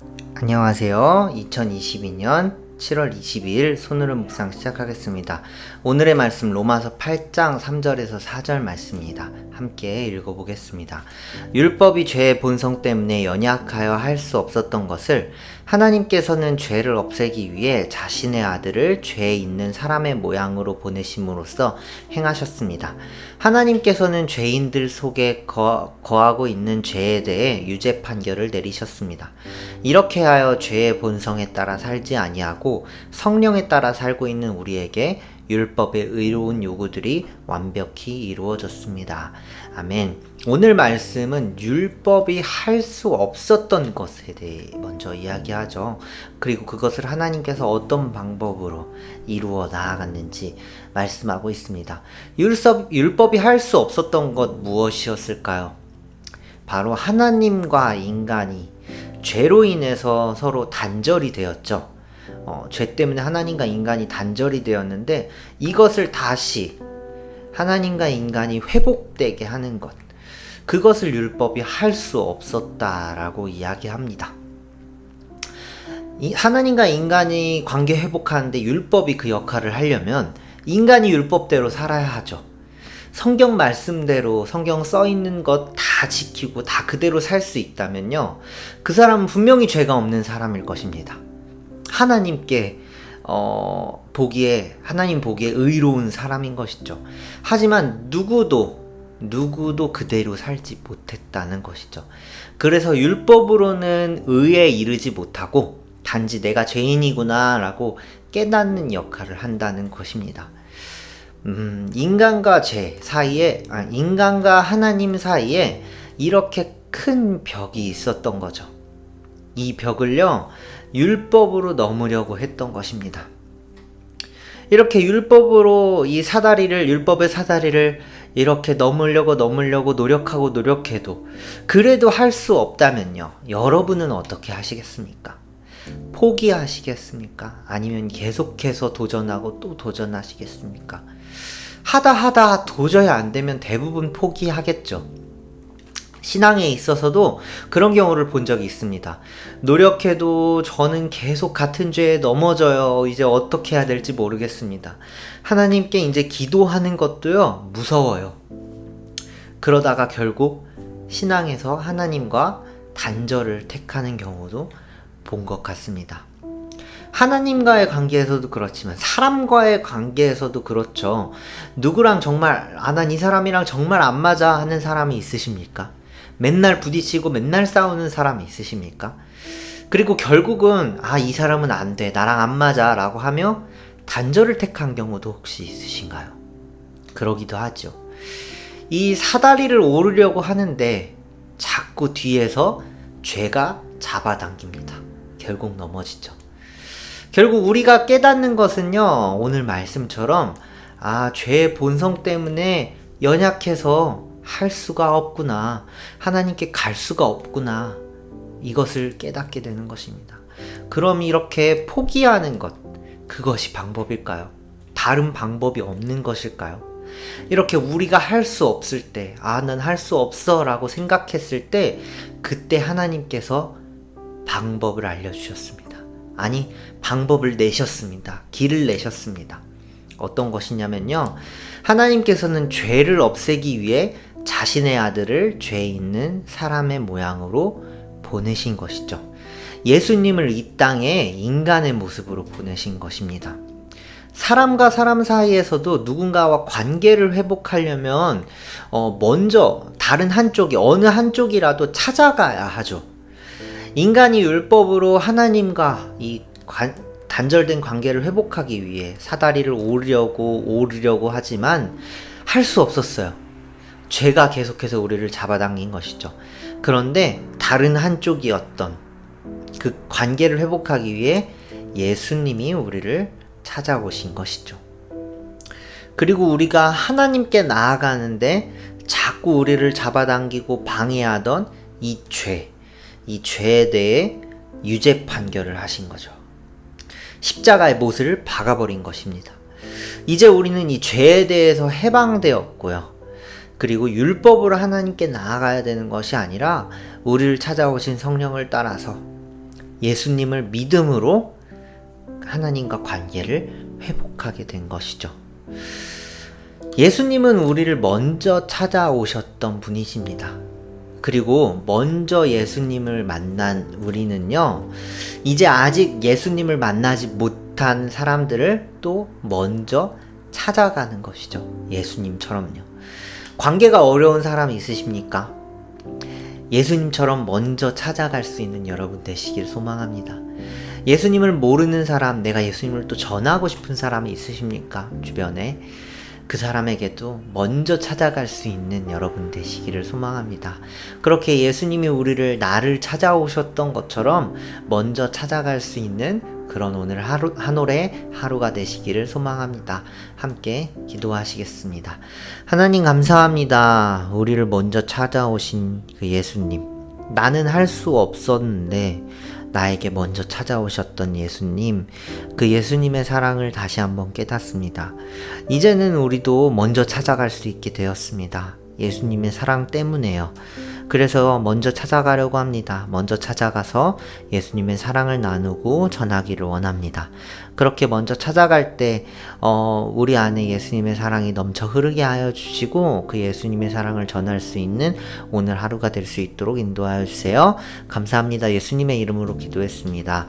안녕하세요. 2022년 7월 22일 손으로 묵상 시작하겠습니다. 오늘의 말씀 로마서 8장 3절에서 4절 말씀입니다. 함께 읽어보겠습니다. 율법이 죄의 본성 때문에 연약하여 할 수 없었던 것을 하나님께서는 죄를 없애기 위해 자신의 아들을 죄 있는 사람의 모양으로 보내심으로써 행하셨습니다. 하나님께서는 죄인들 속에 거, 거하고 있는 죄에 대해 유죄 판결을 내리셨습니다. 이렇게 하여 죄의 본성에 따라 살지 아니하고 성령에 따라 살고 있는 우리에게 율법의 의로운 요구들이 완벽히 이루어졌습니다. 아멘. 오늘 말씀은 율법이 할 수 없었던 것에 대해 먼저 이야기하죠. 그리고 그것을 하나님께서 어떤 방법으로 이루어 나아갔는지 말씀하고 있습니다. 율법, 율법이 할 수 없었던 것 무엇이었을까요? 바로 하나님과 인간이 죄로 인해서 서로 단절이 되었죠. 어, 죄 때문에 하나님과 인간이 단절이 되었는데 이것을 다시 하나님과 인간이 회복되게 하는 것. 그것을 율법이 할 수 없었다라고 이야기합니다. 이 하나님과 인간이 관계 회복하는데 율법이 그 역할을 하려면 인간이 율법대로 살아야 하죠. 성경 말씀대로 성경 써 있는 것 다 지키고 다 그대로 살 수 있다면요. 그 사람은 분명히 죄가 없는 사람일 것입니다. 하나님께 어, 보기에 하나님 보기에 의로운 사람인 것이죠. 하지만 누구도 누구도 그대로 살지 못했다는 것이죠. 그래서 율법으로는 의에 이르지 못하고 단지 내가 죄인이구나라고 깨닫는 역할을 한다는 것입니다. 음, 인간과 죄 사이에, 아, 인간과 하나님 사이에 이렇게 큰 벽이 있었던 거죠. 이 벽을요, 율법으로 넘으려고 했던 것입니다. 이렇게 율법으로 이 사다리를, 율법의 사다리를 이렇게 넘으려고 넘으려고 노력하고 노력해도 그래도 할 수 없다면요. 여러분은 어떻게 하시겠습니까? 포기하시겠습니까? 아니면 계속해서 도전하고 또 도전하시겠습니까? 하다 하다 도저히 안 되면 대부분 포기하겠죠. 신앙에 있어서도 그런 경우를 본 적이 있습니다. 노력해도 저는 계속 같은 죄에 넘어져요. 이제 어떻게 해야 될지 모르겠습니다. 하나님께 이제 기도하는 것도요, 무서워요. 그러다가 결국 신앙에서 하나님과 단절을 택하는 경우도 본 것 같습니다. 하나님과의 관계에서도 그렇지만 사람과의 관계에서도 그렇죠. 누구랑 정말 아 난 이 사람이랑 정말 안 맞아 하는 사람이 있으십니까? 맨날 부딪히고 맨날 싸우는 사람이 있으십니까? 그리고 결국은 아 이 사람은 안 돼. 나랑 안 맞아 라고 하며 단절을 택한 경우도 혹시 있으신가요? 그러기도 하죠. 이 사다리를 오르려고 하는데 자꾸 뒤에서 죄가 잡아당깁니다. 결국 넘어지죠. 결국 우리가 깨닫는 것은요, 오늘 말씀처럼, 아, 죄의 본성 때문에 연약해서 할 수가 없구나. 하나님께 갈 수가 없구나. 이것을 깨닫게 되는 것입니다. 그럼 이렇게 포기하는 것, 그것이 방법일까요? 다른 방법이 없는 것일까요? 이렇게 우리가 할 수 없을 때, 아, 난 할 수 없어 라고 생각했을 때, 그때 하나님께서 방법을 알려주셨습니다. 아니, 방법을 내셨습니다. 길을 내셨습니다. 어떤 것이냐면요. 하나님께서는 죄를 없애기 위해 자신의 아들을 죄 있는 사람의 모양으로 보내신 것이죠. 예수님을 이 땅에 인간의 모습으로 보내신 것입니다. 사람과 사람 사이에서도 누군가와 관계를 회복하려면 어 먼저 다른 한쪽이 어느 한쪽이라도 찾아가야 하죠. 인간이 율법으로 하나님과 이 관, 단절된 관계를 회복하기 위해 사다리를 오르려고 오르려고 하지만 할 수 없었어요. 죄가 계속해서 우리를 잡아당긴 것이죠. 그런데 다른 한쪽이었던 그 관계를 회복하기 위해 예수님이 우리를 찾아오신 것이죠. 그리고 우리가 하나님께 나아가는데 자꾸 우리를 잡아당기고 방해하던 이 죄, 이 죄에 대해 유죄 판결을 하신 거죠. 십자가의 못을 박아버린 것입니다. 이제 우리는 이 죄에 대해서 해방되었고요. 그리고 율법으로 하나님께 나아가야 되는 것이 아니라 우리를 찾아오신 성령을 따라서 예수님을 믿음으로 하나님과 관계를 회복하게 된 것이죠. 예수님은 우리를 먼저 찾아오셨던 분이십니다. 그리고 먼저 예수님을 만난 우리는요, 이제 아직 예수님을 만나지 못한 사람들을 또 먼저 찾아가는 것이죠. 예수님처럼요. 관계가 어려운 사람 있으십니까? 예수님처럼 먼저 찾아갈 수 있는 여러분 되시길 소망합니다. 예수님을 모르는 사람, 내가 예수님을 또 전하고 싶은 사람이 있으십니까? 주변에. 그 사람에게도 먼저 찾아갈 수 있는 여러분 되시기를 소망합니다. 그렇게 예수님이 우리를 나를 찾아오셨던 것처럼 먼저 찾아갈 수 있는 그런 오늘 하루, 한 올의 하루가 되시기를 소망합니다. 함께 기도하시겠습니다. 하나님 감사합니다. 우리를 먼저 찾아오신 그 예수님. 나는 할 수 없었는데 나에게 먼저 찾아오셨던 예수님, 그 예수님의 사랑을 다시 한번 깨닫습니다. 이제는 우리도 먼저 찾아갈 수 있게 되었습니다. 예수님의 사랑 때문에요. 그래서 먼저 찾아가려고 합니다. 먼저 찾아가서 예수님의 사랑을 나누고 전하기를 원합니다. 그렇게 먼저 찾아갈 때, 어, 우리 안에 예수님의 사랑이 넘쳐 흐르게 하여 주시고, 그 예수님의 사랑을 전할 수 있는 오늘 하루가 될 수 있도록 인도하여 주세요. 감사합니다. 예수님의 이름으로 기도했습니다.